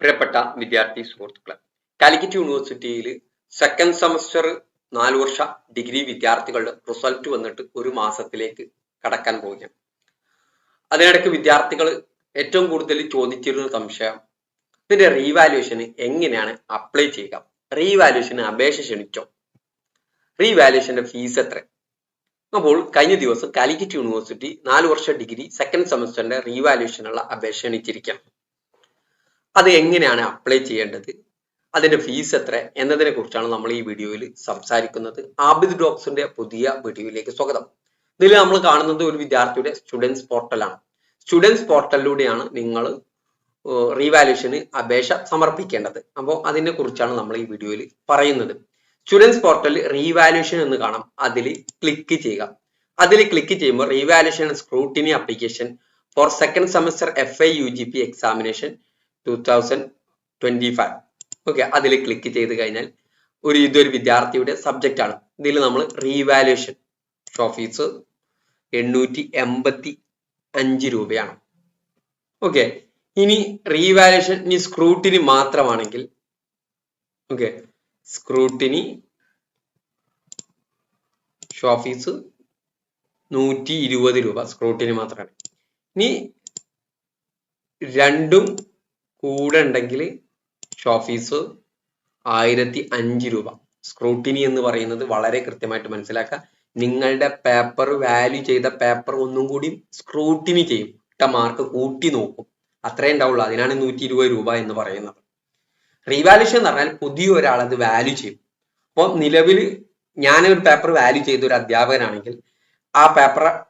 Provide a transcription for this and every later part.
പ്രിയപ്പെട്ട വിദ്യാർത്ഥി സുഹൃത്തുക്കളെ കാലിക്കറ്റ് യൂണിവേഴ്സിറ്റിയിൽ സെക്കൻഡ് സെമസ്റ്റർ നാലു വർഷ ഡിഗ്രി വിദ്യാർത്ഥികളുടെ റിസൾട്ട് വന്നിട്ട് ഒരു മാസത്തിലേക്ക് കടക്കാൻ പോവുകയാണ്. അതിനിടയ്ക്ക് വിദ്യാർത്ഥികൾ ഏറ്റവും കൂടുതൽ ചോദിച്ചിരുന്ന സംശയം ഇതിന്റെ റീവാലുവേഷന് എങ്ങനെയാണ് അപ്ലൈ ചെയ്യുക? റീവാലുവേഷന് അപേക്ഷ ക്ഷണിച്ചോ? റീവാലുവേഷന്റെ ഫീസ് എത്ര അപ്പോൾ കഴിഞ്ഞ ദിവസം കാലിക്കറ്റ് യൂണിവേഴ്സിറ്റി നാലു വർഷ ഡിഗ്രി സെക്കൻഡ് സെമസ്റ്ററിന്റെ റീവാലുവേഷനുള്ള അപേക്ഷ ക്ഷണിച്ചിരിക്കുകയാണ്. അത് എങ്ങനെയാണ് അപ്ലൈ ചെയ്യേണ്ടത്? അതിന്റെ ഫീസ് എത്ര? എന്നതിനെ കുറിച്ചാണ് നമ്മൾ ഈ വീഡിയോയിൽ സംസാരിക്കുന്നത്. ആബിദ് ഡോക്സിന്റെ പുതിയ വീഡിയോയിലേക്ക് സ്വാഗതം. ഇതിൽ നമ്മൾ കാണുന്നത് ഒരു വിദ്യാർത്ഥിയുടെ സ്റ്റുഡൻസ് പോർട്ടലാണ് സ്റ്റുഡൻസ് പോർട്ടലിലൂടെയാണ് നിങ്ങൾ റീവാലുവേഷന് അപേക്ഷ സമർപ്പിക്കേണ്ടത്. അപ്പോൾ അതിനെ കുറിച്ചാണ് നമ്മൾ ഈ വീഡിയോയിൽ പറയുന്നത്. സ്റ്റുഡൻസ് പോർട്ടലിൽ റീവാലുവേഷൻ എന്ന് കാണാം. അതിൽ ക്ലിക്ക് ചെയ്യുക. അതിൽ ക്ലിക്ക് ചെയ്യുമ്പോൾ revaluation scrutiny application for second semester F I U G P examination two thousand twenty five okay അതിൽ ക്ലിക്ക് ചെയ്ത് കഴിഞ്ഞാൽ ഒരു ഇതൊരു വിദ്യാർത്ഥിയുടെ സബ്ജക്റ്റ് ആണ്. ഇതിൽ നമ്മൾ റീവാലുവേഷൻ ഫീസ് എണ്ണൂറ്റി എൺപത്തി അഞ്ച് രൂപയാണ്. ഓക്കെ ഇനി റീവാലുവേഷൻ ഇനി സ്ക്രൂട്ടിനി മാത്രമാണെങ്കിൽ ഓക്കെ സ്ക്രൂട്ടിനി ഫീസ് നൂറ്റി ഇരുപത് രൂപ സ്ക്രൂട്ടിനി മാത്രമാണ്. ഇനി രണ്ടും കൂടെ ഉണ്ടെങ്കിൽ ഷോ ഫീസ് ആയിരത്തി അഞ്ച് രൂപ. സ്ക്രൂട്ടിനി എന്ന് പറയുന്നത് വളരെ കൃത്യമായിട്ട് മനസ്സിലാക്കുക. നിങ്ങളുടെ പേപ്പർ വാല്യൂ ചെയ്ത പേപ്പർ ഒന്നും കൂടി സ്ക്രൂട്ടിനി ചെയ്യും. ഇട്ട മാർക്ക് കൂട്ടി നോക്കും. അത്രേ ഉണ്ടാവുള്ളൂ. അതിനാണ് നൂറ്റി ഇരുപത് രൂപ എന്ന് പറയുന്നത്. റീവാലുവേഷൻ എന്ന് പറഞ്ഞാൽ പുതിയ ഒരാൾ അത് വാല്യൂ ചെയ്യും. അപ്പോൾ നിലവിൽ ഞാൻ ഒരു പേപ്പർ വാല്യൂ ചെയ്ത ഒരു അധ്യാപകനാണെങ്കിൽ ആ പേപ്പർ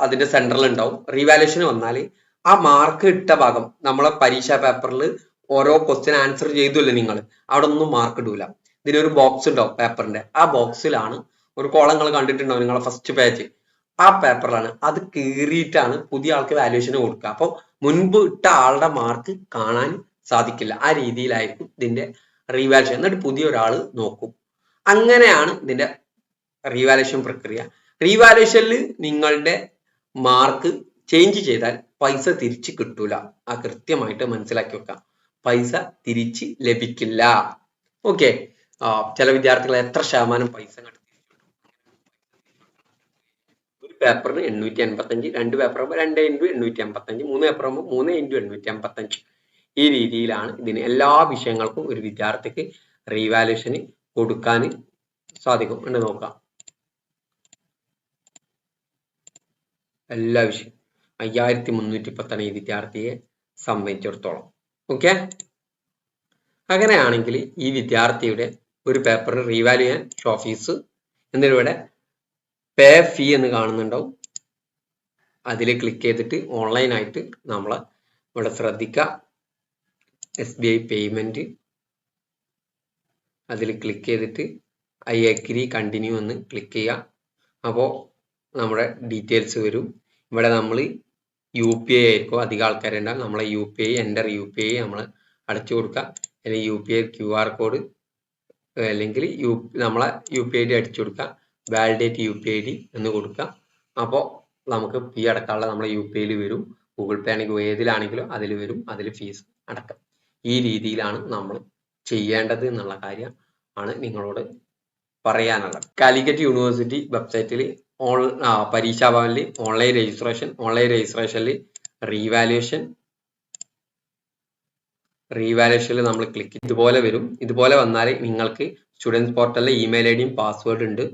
അതിന്റെ സെന്ററിൽ ഉണ്ടാവും. റീവാലുവേഷൻ വന്നാൽ ആ മാർക്ക് ഇട്ട ഭാഗം നമ്മളെ പരീക്ഷാ പേപ്പറിൽ ഓരോ ക്വസ്റ്റ്യൻ ആൻസർ ചെയ്തല്ലേ നിങ്ങൾ അവിടെ ഒന്നും മാർക്ക് ഇടൂല ഇതിനൊരു ബോക്സ് ഉണ്ടാവും പേപ്പറിന്റെ ആ ബോക്സിലാണ് ഒരു കോളങ്ങൾ കണ്ടിട്ടുണ്ടോ നിങ്ങളെ ഫസ്റ്റ് പേജ് ആ പേപ്പറിലാണ് അത് കീറിയിട്ടാണ് പുതിയ ആൾക്ക് വാല്യുവേഷൻ കൊടുക്കുക. അപ്പോൾ മുൻപ് ഇട്ട ആളുടെ മാർക്ക് കാണാൻ സാധിക്കില്ല. ആ രീതിയിലായിരിക്കും ഇതിന്റെ റീവാലുവേഷൻ എന്നിട്ട് പുതിയ ഒരാൾ നോക്കും. അങ്ങനെയാണ് ഇതിന്റെ റീവാലുവേഷൻ പ്രക്രിയ. റീവാലുവേഷനിൽ നിങ്ങളുടെ മാർക്ക് ചേഞ്ച് ചെയ്താൽ പൈസ തിരിച്ചു കിട്ടൂല. ആ കൃത്യമായിട്ട് മനസ്സിലാക്കി വെക്കാം. പൈസ തിരിച്ച് ലഭിക്കില്ല. ഓക്കെ ചില വിദ്യാർത്ഥികൾ എത്ര ശതമാനം പൈസ ഒരു പേപ്പറിന് എണ്ണൂറ്റി അൻപത്തഞ്ച് രണ്ട് പേപ്പർ ആകുമ്പോൾ രണ്ട് ഇന്റു എണ്ണൂറ്റി അമ്പത്തഞ്ച് മൂന്ന് പേപ്പർ ആകുമ്പോൾ മൂന്ന് ഇന്റു എണ്ണൂറ്റി അമ്പത്തഞ്ച് ഈ രീതിയിലാണ് ഇതിന് എല്ലാ വിഷയങ്ങൾക്കും ഒരു വിദ്യാർത്ഥിക്ക് റീവാലുവേഷന് കൊടുക്കാൻ സാധിക്കും. എന്ന് നോക്കാം. എല്ലാ വിഷയം അയ്യായിരത്തി മുന്നൂറ്റി പത്താണ് ഈ വിദ്യാർത്ഥിയെ സംബന്ധിച്ചിടത്തോളം. ഓക്കെ അങ്ങനെയാണെങ്കിൽ ഈ വിദ്യാർത്ഥിയുടെ ഒരു പേപ്പർ റീവാല്യൂ ചെയ്യാൻ ഷോഫീസ് എന്നിവിടെ പേ ഫീ എന്ന് കാണുന്നുണ്ടാവും. അതിൽ ക്ലിക്ക് ചെയ്തിട്ട് ഓൺലൈനായിട്ട് നമ്മൾ ഇവിടെ ശ്രദ്ധിക്കുക എസ് ബി ഐ പേയ്മെന്റ് അതിൽ ക്ലിക്ക് ചെയ്തിട്ട് ഐ അഗ്രി കണ്ടിന്യൂ എന്ന് ക്ലിക്ക് ചെയ്യുക. അപ്പോൾ നമ്മുടെ ഡീറ്റെയിൽസ് വരും. ഇവിടെ നമ്മൾ യു പി ഐ ആയിരിക്കും അധികം ആൾക്കാരുണ്ടാകും നമ്മളെ U P I enter U P I നമ്മൾ അടച്ചു കൊടുക്കുക. അല്ലെങ്കിൽ U P I Q R code അല്ലെങ്കിൽ യു നമ്മളെ യു പി ഐ ഡി അടിച്ചു കൊടുക്കുക. Validate U P I D എന്ന് കൊടുക്കുക. അപ്പോൾ നമുക്ക് ഫീ അടക്കാനുള്ള നമ്മളെ യു പി ഐയിൽ വരും. ഗൂഗിൾ പേ ആണെങ്കിൽ ഏതിലാണെങ്കിലും അതിൽ വരും. അതിൽ ഫീസ് അടക്കാം ഈ രീതിയിലാണ് നമ്മൾ ചെയ്യേണ്ടത് എന്നുള്ള കാര്യം ആണ് നിങ്ങളോട് പറയാനുള്ളത്. കാലിക്കറ്റ് യൂണിവേഴ്സിറ്റി വെബ്സൈറ്റിൽ ഓൺ പരീക്ഷാ ഭവനിൽ ഓൺലൈൻ രജിസ്ട്രേഷൻ ഓൺലൈൻ രജിസ്ട്രേഷനിൽ റീവാലുവേഷൻ റീവാലുവേഷനിൽ നമ്മൾ ക്ലിക്ക് ഇതുപോലെ വരും. ഇതുപോലെ വന്നാൽ നിങ്ങൾക്ക് സ്റ്റുഡൻസ് പോർട്ടലിലെ ഇമെയിൽ ഐ ഡിയും പാസ്വേഡ് ഉണ്ട്.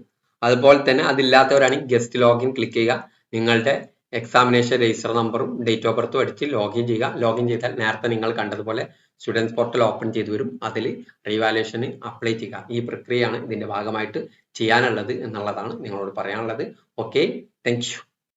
അതുപോലെ തന്നെ അതില്ലാത്തവരാണെങ്കിൽ ഗസ്റ്റ് ലോഗിൻ ക്ലിക്ക് ചെയ്യുക. നിങ്ങളുടെ എക്സാമിനേഷൻ രജിസ്റ്റർ നമ്പറും ഡേറ്റ് ഓഫ് ബർത്തും അടിച്ച് ലോഗിൻ ചെയ്യുക. ലോഗിൻ ചെയ്താൽ നേരത്തെ നിങ്ങൾ കണ്ടതുപോലെ സ്റ്റുഡൻസ് പോർട്ടൽ ഓപ്പൺ ചെയ്തു വരും. അതിൽ റീവാലുവേഷന് അപ്ലൈ ചെയ്യുക. ഈ പ്രക്രിയയാണ് ഇതിന്റെ ഭാഗമായിട്ട് ചെയ്യാനുള്ളത് എന്നുള്ളതാണ് നിങ്ങളോട് പറയാനുള്ളത്. Okay thank